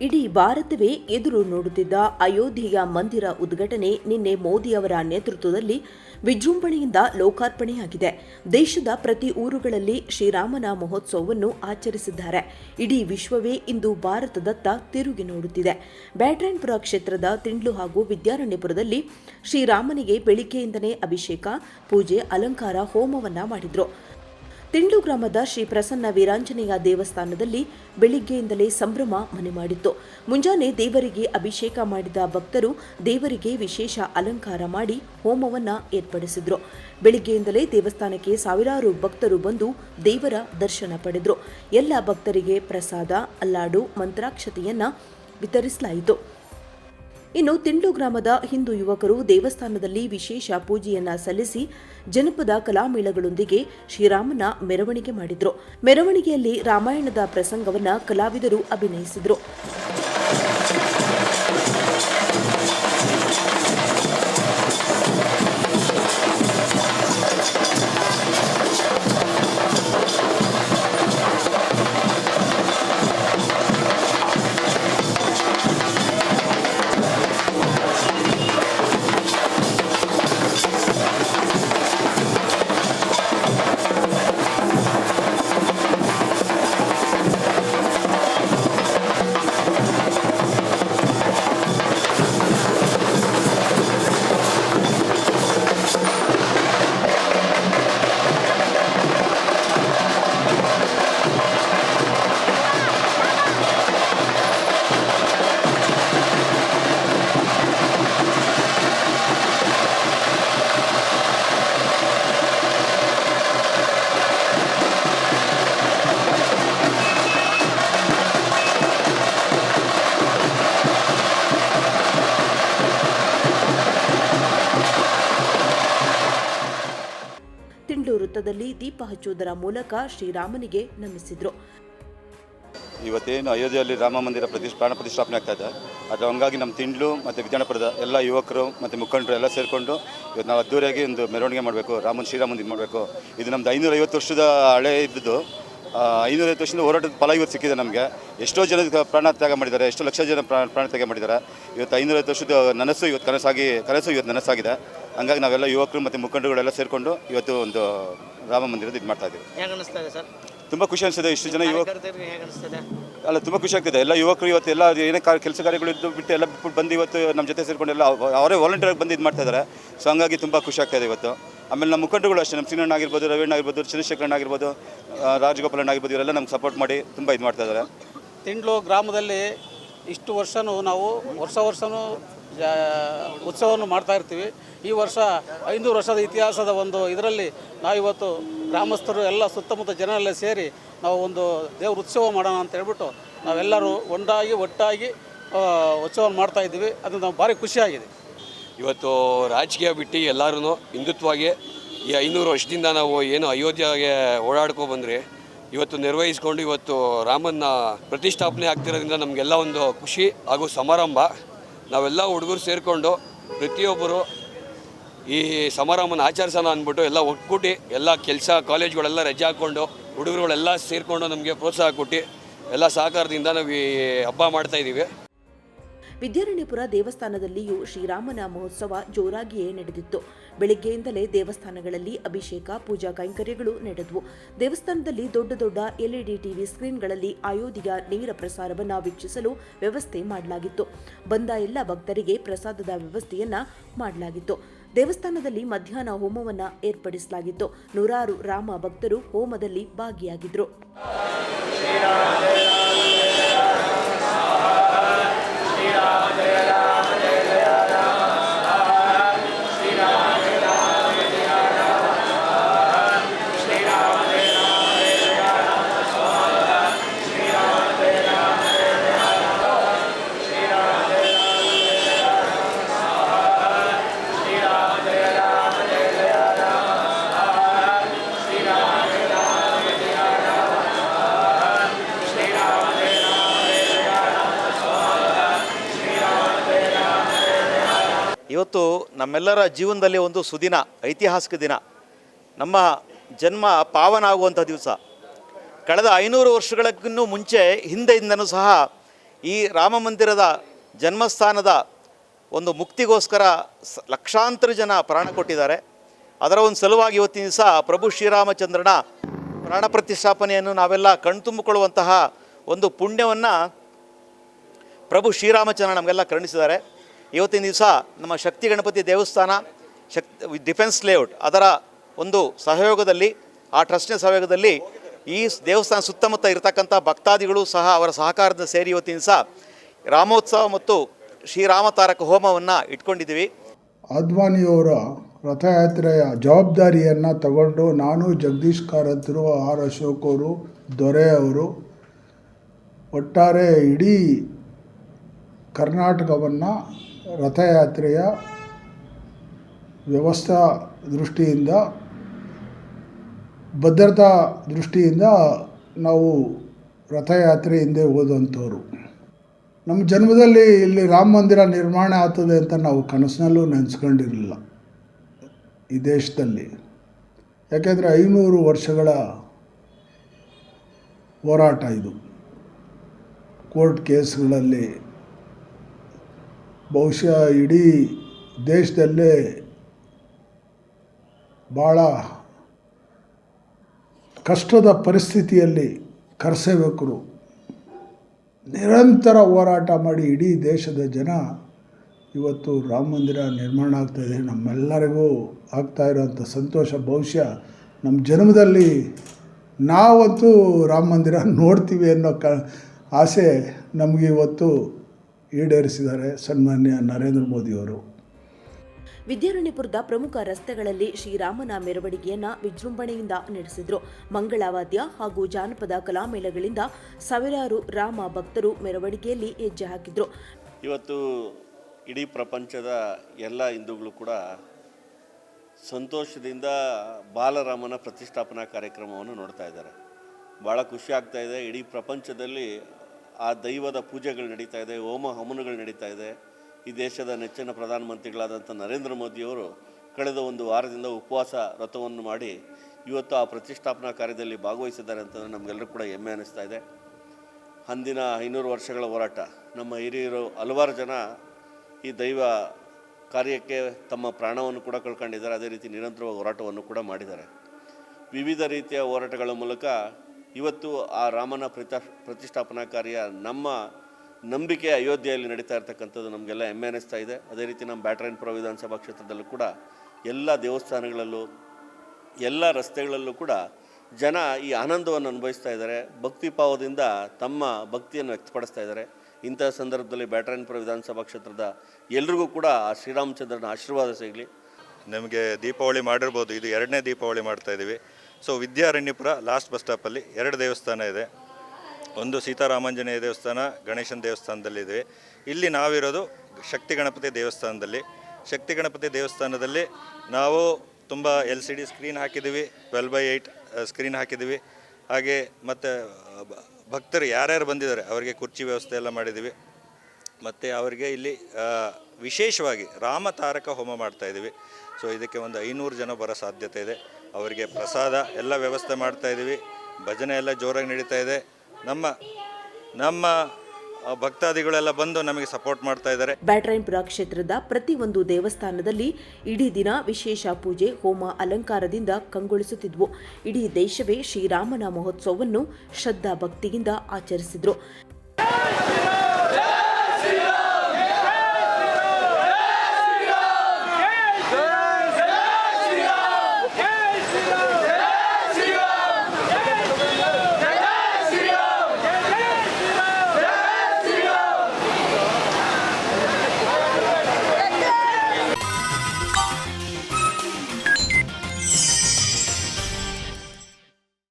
ಇಡೀ ಭಾರತವೇ ಎದುರು ನೋಡುತ್ತಿದ್ದ ಅಯೋಧ್ಯೆಯ ಮಂದಿರ ಉದ್ಘಾಟನೆ ನಿನ್ನೆ ಮೋದಿ ಅವರ ನೇತೃತ್ವದಲ್ಲಿ ವಿಜೃಂಭಣೆಯಿಂದ ಲೋಕಾರ್ಪಣೆಯಾಗಿದೆ. ದೇಶದ ಪ್ರತಿ ಊರುಗಳಲ್ಲಿ ಶ್ರೀರಾಮನ ಮಹೋತ್ಸವವನ್ನು ಆಚರಿಸಿದ್ದಾರೆ. ಇಡೀ ವಿಶ್ವವೇ ಇಂದು ಭಾರತದತ್ತ ತಿರುಗಿ ನೋಡುತ್ತಿದೆ. ಬ್ಯಾಟ್ರಾಯನ್ಪುರ ಕ್ಷೇತ್ರದ ತಿಂಡ್ಲು ಹಾಗೂ ವಿದ್ಯಾರಣ್ಯಪುರದಲ್ಲಿ ಶ್ರೀರಾಮನಿಗೆ ಬೆಳಿಗ್ಗೆಯಿಂದಲೇ ಅಭಿಷೇಕ, ಪೂಜೆ, ಅಲಂಕಾರ, ಹೋಮವನ್ನ ಮಾಡಿದ್ರು. ತಿಂಡ್ಲು ಗ್ರಾಮದ ಶ್ರೀ ಪ್ರಸನ್ನ ವೀರಾಂಜನೇಯ ದೇವಸ್ಥಾನದಲ್ಲಿ ಬೆಳಿಗ್ಗೆಯಿಂದಲೇ ಸಂಭ್ರಮ ಮನೆ ಮಾಡಿತ್ತು. ಮುಂಜಾನೆ ದೇವರಿಗೆ ಅಭಿಷೇಕ ಮಾಡಿದ ಭಕ್ತರು ದೇವರಿಗೆ ವಿಶೇಷ ಅಲಂಕಾರ ಮಾಡಿ ಹೋಮವನ್ನ ಏರ್ಪಡಿಸಿದ್ರು. ಬೆಳಿಗ್ಗೆಯಿಂದಲೇ ದೇವಸ್ಥಾನಕ್ಕೆ ಸಾವಿರಾರು ಭಕ್ತರು ಬಂದು ದೇವರ ದರ್ಶನ ಪಡೆದ್ರು. ಎಲ್ಲ ಭಕ್ತರಿಗೆ ಪ್ರಸಾದ, ಅಲ್ಲಾಡು, ಮಂತ್ರಾಕ್ಷತೆಯನ್ನು ವಿತರಿಸಲಾಯಿತು. ಇನ್ನು ತಿಂಡು ಗ್ರಾಮದ ಹಿಂದೂ ಯುವಕರು ದೇವಸ್ಥಾನದಲ್ಲಿ ವಿಶೇಷ ಪೂಜೆಯನ್ನ ಸಲ್ಲಿಸಿ ಜನಪದ ಕಲಾಮೇಳಗಳೊಂದಿಗೆ ಶ್ರೀರಾಮನ ಮೆರವಣಿಗೆ ಮಾಡಿದ್ರು. ಮೆರವಣಿಗೆಯಲ್ಲಿ ರಾಮಾಯಣದ ಪ್ರಸಂಗವನ್ನ ಕಲಾವಿದರು ಅಭಿನಯಿಸಿದ್ರು. ವೃತ್ತದಲ್ಲಿ ದೀಪ ಹಚ್ಚುವುದರ ಮೂಲಕ ಶ್ರೀರಾಮನಿಗೆ ನಮಿಸಿದ್ರು. ಇವತ್ತೇನು ಅಯೋಧ್ಯೆಯಲ್ಲಿ ರಾಮ ಮಂದಿರ ಪ್ರಾಣ ಪ್ರತಿಷ್ಠಾಪನೆ ಆಗ್ತಾ ಇದೆ. ಅದು ಹಂಗಾಗಿ ನಮ್ಮ ತಿಂಡ್ಲು ಮತ್ತು ವಿಜಯನಪುರದ ಎಲ್ಲ ಯುವಕರು ಮತ್ತು ಮುಖಂಡರು ಎಲ್ಲ ಸೇರಿಕೊಂಡು ಇವತ್ತು ನಾವು ಅದ್ದೂರಿಯಾಗಿ ಒಂದು ಮೆರವಣಿಗೆ ಮಾಡಬೇಕು, ರಾಮನ ಶ್ರೀರಾಮನ ಇದು ಮಾಡಬೇಕು. ಇದು ನಮ್ದು ಐನೂರೈವತ್ತು ವರ್ಷದ ಹಳೆ ಇದ್ದದ್ದು ಐನೂರೈವತ್ತು ವರ್ಷದಿಂದ ಹೋರಾಟದ ಫಲ ಇವತ್ತು ಸಿಕ್ಕಿದೆ ನಮಗೆ. ಎಷ್ಟೋ ಜನ ಪ್ರಾಣ ತ್ಯಾಗ ಮಾಡಿದ್ದಾರೆ, ಎಷ್ಟೋ ಲಕ್ಷ ಜನ ಪ್ರಾಣ ಪ್ರಾಣ ತ್ಯಾಗ ಮಾಡಿದ್ದಾರೆ. ಇವತ್ತು ಐನೂರೈವತ್ತು ವರ್ಷದ ನನಸು ಇವತ್ತು ಕನಸಾಗಿ, ಕನಸು ಇವತ್ತು ನನಸಾಗಿದೆ ಹಂಗಾಗಿ ನಾವೆಲ್ಲ ಯುವಕರು ಮತ್ತು ಮುಖಂಡರುಗಳೆಲ್ಲ ಸೇರಿಕೊಂಡು ಇವತ್ತು ಒಂದು ರಾಮ ಮಂದಿರದ ಇದು ಮಾಡ್ತಾ ಇದ್ದೀವಿ. ಹೇಗೆ ಅನಿಸ್ತಾ ಇದೆ ಸರ್? ತುಂಬ ಖುಷಿ ಅನಿಸ್ತದೆ ಇಷ್ಟು ಜನ ಯುವಕ ಕಾರ್ಯಕರ್ತರಿಗೆ ಹೇಗೆ ಅನಿಸ್ತದೆ? ಅಲ್ಲ ತುಂಬ ಖುಷಿ ಆಗ್ತಿದೆ. ಎಲ್ಲ ಯುವಕರು ಇವತ್ತು ಎಲ್ಲ ಏನೇ ಕಾ ಕೆಲಸ ಕಾರ್ಯಗಳಿದ್ದು ಬಿಟ್ಟು ಎಲ್ಲ ಬಿಟ್ಬಿಟ್ಟು ಬಂದು ಇವತ್ತು ನಮ್ಮ ಜೊತೆ ಸೇರಿಕೊಂಡು ಎಲ್ಲ ಅವ- ಅವರೇ ವಾಲಂಟಿಯರ್ ಬಂದು ಇದು ಮಾಡ್ತಾ ಇದ್ದಾರೆ ಸೊ ಹಂಗಾಗಿ ತುಂಬ ಖುಷಿ ಆಗ್ತಾ ಇದೆ ಇವತ್ತು. ಆಮೇಲೆ ನಮ್ಮ ಮುಖಂಡರುಗಳು ಅಷ್ಟೇ ನಮ್ಮ ಸೀನಣ್ಣ ಆಗಿರ್ಬೋದು ರವೀಣ್ಣ ಆಗಿರ್ಬೋದು ಚಂದ್ರಶೇಖರಣ್ಣ ಆಗಿರ್ಬೋದು ಆ, ರಾಜಗೋಪಾಲಣ್ಣ ಆಗಿರ್ಬೋದು ಇವರೆಲ್ಲ ನಮ್ಗೆ ಸಪೋರ್ಟ್ ಮಾಡಿ ತುಂಬ ಇದು ಮಾಡ್ತಾ ಇದ್ದಾರೆ ತಿಂಡ್ಲು ಗ್ರಾಮದಲ್ಲಿ ಇಷ್ಟು ವರ್ಷವೂ ನಾವು ವರ್ಷ ವರ್ಷವೂ ಜಾ ಉತ್ಸವವನ್ನು ಮಾಡ್ತಾ ಇರ್ತೀವಿ. ಈ ವರ್ಷ ಐನೂರು ವರ್ಷದ ಇತಿಹಾಸದ ಒಂದು ಇದರಲ್ಲಿ ನಾವಿವತ್ತು ಗ್ರಾಮಸ್ಥರು ಎಲ್ಲ ಸುತ್ತಮುತ್ತ ಜನರೆಲ್ಲ ಸೇರಿ ನಾವು ಒಂದು ದೇವ್ರ ಉತ್ಸವ ಮಾಡೋಣ ಅಂತ ಹೇಳ್ಬಿಟ್ಟು ನಾವೆಲ್ಲರೂ ಒಂದಾಗಿ ಒಟ್ಟಾಗಿ ಉತ್ಸವ ಮಾಡ್ತಾ ಇದ್ದೀವಿ. ಅದು ನಾವು ಭಾರಿ ಖುಷಿಯಾಗಿದೆ ಇವತ್ತು ರಾಜಕೀಯ ಬಿಟ್ಟು ಎಲ್ಲರೂ ಹಿಂದುತ್ವವಾಗಿ ಈ ಐನೂರು ವರ್ಷದಿಂದ ನಾವು ಏನು ಅಯೋಧ್ಯೆಗೆ ಓಡಾಡ್ಕೊ ಬಂದ್ರಿ ಇವತ್ತು ನಿರ್ವಹಿಸ್ಕೊಂಡು ಇವತ್ತು ರಾಮನ ಪ್ರತಿಷ್ಠಾಪನೆ ಆಗ್ತಿರೋದ್ರಿಂದ ನಮಗೆಲ್ಲ ಒಂದು ಖುಷಿ ಹಾಗೂ ಸಮಾರಂಭ. ನಾವೆಲ್ಲ ಹುಡುಗರು ಸೇರಿಕೊಂಡು ಪ್ರತಿಯೊಬ್ಬರು ಈ ಸಮಾರಂಭನ ಆಚರಿಸೋಣ ಅಂದ್ಬಿಟ್ಟು ಎಲ್ಲ ಒಟ್ಕೂಟಿ ಎಲ್ಲ ಕೆಲಸ, ಕಾಲೇಜ್ಗಳೆಲ್ಲ ರಜೆ ಹಾಕ್ಕೊಂಡು ಹುಡುಗರುಗಳೆಲ್ಲ ಸೇರಿಕೊಂಡು ನಮಗೆ ಪ್ರೋತ್ಸಾಹ ಕೊಟ್ಟು ಎಲ್ಲ ಸಹಕಾರದಿಂದ ನಾವು ಈ ಹಬ್ಬ ಮಾಡ್ತಾ ಇದ್ದೀವಿ. ವಿದ್ಯಾರಣ್ಯಪುರ ದೇವಸ್ಥಾನದಲ್ಲಿಯೂ ಶ್ರೀರಾಮನ ಮಹೋತ್ಸವ ಜೋರಾಗಿಯೇ ನಡೆದಿತ್ತು. ಬೆಳಗ್ಗೆಯಿಂದಲೇ ದೇವಸ್ಥಾನಗಳಲ್ಲಿ ಅಭಿಷೇಕ, ಪೂಜಾ ಕೈಂಕರ್ಯಗಳು ನಡೆದವು. ದೇವಸ್ಥಾನದಲ್ಲಿ ದೊಡ್ಡ ದೊಡ್ಡ ಎಲ್ಇಡಿ ಟಿವಿ ಸ್ಕ್ರೀನ್ಗಳಲ್ಲಿ ಅಯೋಧ್ಯೆಯ ನೇರ ಪ್ರಸಾರವನ್ನು ವೀಕ್ಷಿಸಲು ವ್ಯವಸ್ಥೆ ಮಾಡಲಾಗಿತ್ತು. ಬಂದ ಎಲ್ಲ ಭಕ್ತರಿಗೆ ಪ್ರಸಾದದ ವ್ಯವಸ್ಥೆಯನ್ನ ಮಾಡಲಾಗಿತ್ತು. ದೇವಸ್ಥಾನದಲ್ಲಿ ಮಧ್ಯಾಹ್ನ ಹೋಮವನ್ನ ಏರ್ಪಡಿಸಲಾಗಿತ್ತು. ನೂರಾರು ರಾಮ ಭಕ್ತರು ಹೋಮದಲ್ಲಿ ಭಾಗಿಯಾಗಿದ್ರು. ಇವತ್ತು ನಮ್ಮೆಲ್ಲರ ಜೀವನದಲ್ಲಿ ಒಂದು ಸುದಿನ, ಐತಿಹಾಸಿಕ ದಿನ. ನಮ್ಮ ಜನ್ಮ ಪಾವನ ಆಗುವಂಥ ದಿವಸ. ಕಳೆದ ಐನೂರು ವರ್ಷಗಳಕ್ಕಿನ್ನೂ ಮುಂಚೆ ಹಿಂದೆಯಿಂದನೂ ಸಹ ಈ ರಾಮ ಮಂದಿರದ ಜನ್ಮಸ್ಥಾನದ ಒಂದು ಮುಕ್ತಿಗೋಸ್ಕರ ಲಕ್ಷಾಂತರ ಜನ ಪ್ರಾಣ ಕೊಟ್ಟಿದ್ದಾರೆ. ಅದರ ಒಂದು ಸಲುವಾಗಿ ಇವತ್ತಿನ ದಿವಸ ಪ್ರಭು ಶ್ರೀರಾಮಚಂದ್ರನ ಪ್ರಾಣ ಪ್ರತಿಷ್ಠಾಪನೆಯನ್ನು ನಾವೆಲ್ಲ ಕಣ್ತುಂಬಿಕೊಳ್ಳುವಂತಹ ಒಂದು ಪುಣ್ಯವನ್ನು ಪ್ರಭು ಶ್ರೀರಾಮಚಂದ್ರ ನಮಗೆಲ್ಲ ಕರುಣಿಸಿದ್ದಾರೆ. ಇವತ್ತಿನ ದಿವಸ ನಮ್ಮ ಶಕ್ತಿ ಗಣಪತಿ ದೇವಸ್ಥಾನ ಶಕ್ತಿ ಡಿಫೆನ್ಸ್ ಲೇಔಟ್, ಅದರ ಒಂದು ಸಹಯೋಗದಲ್ಲಿ, ಆ ಟ್ರಸ್ಟ್ನ ಸಹಯೋಗದಲ್ಲಿ ಈ ದೇವಸ್ಥಾನ ಸುತ್ತಮುತ್ತ ಇರತಕ್ಕಂಥ ಭಕ್ತಾದಿಗಳು ಸಹ ಅವರ ಸಹಕಾರದ ಸೇರಿ ಇವತ್ತಿನ ಸಹ ರಾಮೋತ್ಸವ ಮತ್ತು ಶ್ರೀರಾಮ ತಾರಕ ಹೋಮವನ್ನು ಇಟ್ಕೊಂಡಿದ್ದೀವಿ. ಅದ್ವಾನಿಯವರ ರಥಯಾತ್ರೆಯ ಜವಾಬ್ದಾರಿಯನ್ನು ತಗೊಂಡು ನಾನು ಜಗದೀಶ್ ಕಾರತ್ರು ಆರ್ ಅಶೋಕ್ ಅವರು, ದೊರೆ ಅವರು ಒಟ್ಟಾರೆ ಇಡೀ ಕರ್ನಾಟಕವನ್ನು ರಥಯಾತ್ರೆಯ ವ್ಯವಸ್ಥಾ ದೃಷ್ಟಿಯಿಂದ, ಭದ್ರತಾ ದೃಷ್ಟಿಯಿಂದ ನಾವು ರಥಯಾತ್ರೆ ಹಿಂದೆ ಹೋದಂಥವ್ರು. ನಮ್ಮ ಜನ್ಮದಲ್ಲಿ ಇಲ್ಲಿ ರಾಮ ಮಂದಿರ ನಿರ್ಮಾಣ ಆಗ್ತದೆ ಅಂತ ನಾವು ಕನಸಿನಲ್ಲೂ ನೆನೆಸ್ಕೊಂಡಿರಲಿಲ್ಲ ಈ ದೇಶದಲ್ಲಿ. ಯಾಕೆಂದರೆ ಐನೂರು ವರ್ಷಗಳ ಹೋರಾಟ ಇದು. ಕೋರ್ಟ್ ಕೇಸ್ಗಳಲ್ಲಿ ಬಹುಶಃ ಇಡೀ ದೇಶದಲ್ಲೇ ಭಾಳ ಕಷ್ಟದ ಪರಿಸ್ಥಿತಿಯಲ್ಲಿ ಕರಸೇವಕರು ನಿರಂತರ ಹೋರಾಟ ಮಾಡಿ ಇಡೀ ದೇಶದ ಜನ ಇವತ್ತು ರಾಮ ಮಂದಿರ ನಿರ್ಮಾಣ ಆಗ್ತಾಯಿದೆ ನಮ್ಮೆಲ್ಲರಿಗೂ ಆಗ್ತಾ ಇರೋಂಥ ಸಂತೋಷ. ಬಹುಶಃ ನಮ್ಮ ಜನ್ಮದಲ್ಲಿ ನಾವಂತೂ ರಾಮ ಮಂದಿರ ನೋಡ್ತೀವಿ ಅನ್ನೋ ಕ ಆಸೆ ನಮಗೆ ಇವತ್ತು ಈಡೇರಿಸಿದ್ದಾರೆ ಸನ್ಮಾನ್ಯ ನರೇಂದ್ರ ಮೋದಿಯವರು. ವಿದ್ಯಾರಣ್ಯಪುರದ ಪ್ರಮುಖ ರಸ್ತೆಗಳಲ್ಲಿ ಶ್ರೀರಾಮನ ಮೆರವಣಿಗೆಯನ್ನು ವಿಜೃಂಭಣೆಯಿಂದ ನಡೆಸಿದರು. ಮಂಗಳವಾದ್ಯ ಹಾಗೂ ಜಾನಪದ ಕಲಾಮೇಳಗಳಿಂದ ಸಾವಿರಾರು ರಾಮ ಭಕ್ತರು ಮೆರವಣಿಗೆಯಲ್ಲಿ ಹೆಜ್ಜೆ ಹಾಕಿದರು. ಇವತ್ತು ಇಡೀ ಪ್ರಪಂಚದ ಎಲ್ಲ ಹಿಂದೂಗಳು ಕೂಡ ಸಂತೋಷದಿಂದ ಬಾಲರಾಮನ ಪ್ರತಿಷ್ಠಾಪನಾ ಕಾರ್ಯಕ್ರಮವನ್ನು ನೋಡ್ತಾ ಇದ್ದಾರೆ. ಭಾಳ ಖುಷಿ ಆಗ್ತಾ ಇದೆ. ಇಡೀ ಪ್ರಪಂಚದಲ್ಲಿ ಆ ದೈವದ ಪೂಜೆಗಳು ನಡೀತಾ ಇದೆ, ಹೋಮ ಹವನಗಳು ನಡೀತಾ ಇದೆ. ಈ ದೇಶದ ನೆಚ್ಚಿನ ಪ್ರಧಾನಮಂತ್ರಿಗಳಾದಂಥ ನರೇಂದ್ರ ಮೋದಿಯವರು ಕಳೆದ ಒಂದು ವಾರದಿಂದ ಉಪವಾಸ ವ್ರತವನ್ನು ಮಾಡಿ ಇವತ್ತು ಆ ಪ್ರತಿಷ್ಠಾಪನಾ ಕಾರ್ಯದಲ್ಲಿ ಭಾಗವಹಿಸಿದ್ದಾರೆ ಅಂತಂದರೆ ನಮಗೆಲ್ಲರೂ ಕೂಡ ಹೆಮ್ಮೆ ಅನ್ನಿಸ್ತಾ ಇದೆ. ಅಂದಿನ ಐನೂರು ವರ್ಷಗಳ ಹೋರಾಟ, ನಮ್ಮ ಹಿರಿಯರು ಹಲವಾರು ಜನ ಈ ದೈವ ಕಾರ್ಯಕ್ಕೆ ತಮ್ಮ ಪ್ರಾಣವನ್ನು ಕೂಡ ಕಳ್ಕೊಂಡಿದ್ದಾರೆ, ಅದೇ ರೀತಿ ನಿರಂತರವಾಗಿ ಹೋರಾಟವನ್ನು ಕೂಡ ಮಾಡಿದ್ದಾರೆ. ವಿವಿಧ ರೀತಿಯ ಹೋರಾಟಗಳ ಮೂಲಕ ಇವತ್ತು ಆ ರಾಮನ ಪ್ರತಿಷ್ಠಾ ಪ್ರತಿಷ್ಠಾಪನಾ ಕಾರ್ಯ ನಮ್ಮ ನಂಬಿಕೆ ಅಯೋಧ್ಯೆಯಲ್ಲಿ ನಡೀತಾ ಇರ್ತಕ್ಕಂಥದ್ದು ನಮಗೆಲ್ಲ ಹೆಮ್ಮೆ ಅನ್ನಿಸ್ತಾ ಇದೆ. ಅದೇ ರೀತಿ ನಮ್ಮ ಬ್ಯಾಟ್ರಾಯನ್ಪುರ ವಿಧಾನಸಭಾ ಕ್ಷೇತ್ರದಲ್ಲೂ ಕೂಡ ಎಲ್ಲ ದೇವಸ್ಥಾನಗಳಲ್ಲೂ, ಎಲ್ಲ ರಸ್ತೆಗಳಲ್ಲೂ ಕೂಡ ಜನ ಈ ಆನಂದವನ್ನು ಅನುಭವಿಸ್ತಾ ಇದ್ದಾರೆ. ಭಕ್ತಿ ಭಾವದಿಂದ ತಮ್ಮ ಭಕ್ತಿಯನ್ನು ವ್ಯಕ್ತಪಡಿಸ್ತಾ ಇದ್ದಾರೆ. ಇಂತಹ ಸಂದರ್ಭದಲ್ಲಿ ಬ್ಯಾಟ್ರಾಯನ್ಪುರ ವಿಧಾನಸಭಾ ಕ್ಷೇತ್ರದ ಎಲ್ರಿಗೂ ಕೂಡ ಆ ಶ್ರೀರಾಮಚಂದ್ರನ ಆಶೀರ್ವಾದ ಸಿಗಲಿ. ನಮಗೆ ದೀಪಾವಳಿ ಮಾಡಿರ್ಬೋದು. ಇದು ಎರಡನೇ ದೀಪಾವಳಿ ಮಾಡ್ತಾ ಇದ್ದೀವಿ. ಸೊ ವಿದ್ಯಾರಣ್ಯಪುರ ಲಾಸ್ಟ್ ಬಸ್ ಸ್ಟಾಪಲ್ಲಿ ಎರಡು ದೇವಸ್ಥಾನ ಇದೆ. ಒಂದು ಸೀತಾರಾಮಾಂಜನೇಯ ದೇವಸ್ಥಾನ, ಗಣೇಶನ ದೇವಸ್ಥಾನದಲ್ಲಿದೆ ಇಲ್ಲಿ ನಾವಿರೋದು ಶಕ್ತಿ ಗಣಪತಿ ದೇವಸ್ಥಾನದಲ್ಲಿ. ಶಕ್ತಿ ಗಣಪತಿ ದೇವಸ್ಥಾನದಲ್ಲಿ ನಾವು ತುಂಬ ಎಲ್ ಸಿ ಡಿ ಸ್ಕ್ರೀನ್ ಹಾಕಿದ್ದೀವಿ, ಟ್ವೆಲ್ ಬೈ ಏಯ್ಟ್ ಸ್ಕ್ರೀನ್ ಹಾಕಿದ್ದೀವಿ. ಹಾಗೆ ಮತ್ತು ಭಕ್ತರು ಯಾರ್ಯಾರು ಬಂದಿದ್ದಾರೆ, ಅವರಿಗೆ ಕುರ್ಚಿ ವ್ಯವಸ್ಥೆ ಎಲ್ಲ ಮಾಡಿದ್ದೀವಿ. ಮತ್ತು ಅವರಿಗೆ ಇಲ್ಲಿ ವಿಶೇಷವಾಗಿ ರಾಮ ತಾರಕ ಹೋಮ ಮಾಡ್ತಾಯಿದ್ದೀವಿ ಸೊ ಇದಕ್ಕೆ ಒಂದು ಐನೂರು ಜನ ಬರೋ ಸಾಧ್ಯತೆ ಇದೆ. ಅವರಿಗೆ ಪ್ರಸಾದ ಎಲ್ಲ ವ್ಯವಸ್ಥೆ ಮಾಡ್ತಾ ಇದ್ದೀವಿ. ಭಜನೆ ಎಲ್ಲ ಜೋರಾಗಿ ನಡೀತಾ ಇದೆ. ನಮ್ಮ ನಮ್ಮ ಭಕ್ತಾದಿಗಳೆಲ್ಲ ಬಂದು ನಮಗೆ ಸಪೋರ್ಟ್ ಮಾಡ್ತಾ ಇದ್ದಾರೆ. ಬ್ಯಾಟ್ರಾಯನ್ಪುರ ಕ್ಷೇತ್ರದ ಪ್ರತಿಯೊಂದು ದೇವಸ್ಥಾನದಲ್ಲಿ ಇಡೀ ದಿನ ವಿಶೇಷ ಪೂಜೆ, ಹೋಮ ಅಲಂಕಾರದಿಂದ ಕಂಗೊಳಿಸುತ್ತಿದ್ವು. ಇಡೀ ದೇಶವೇ ಶ್ರೀರಾಮನ ಮಹೋತ್ಸವವನ್ನು ಶ್ರದ್ಧಾ ಭಕ್ತಿಯಿಂದ ಆಚರಿಸಿದ್ರು.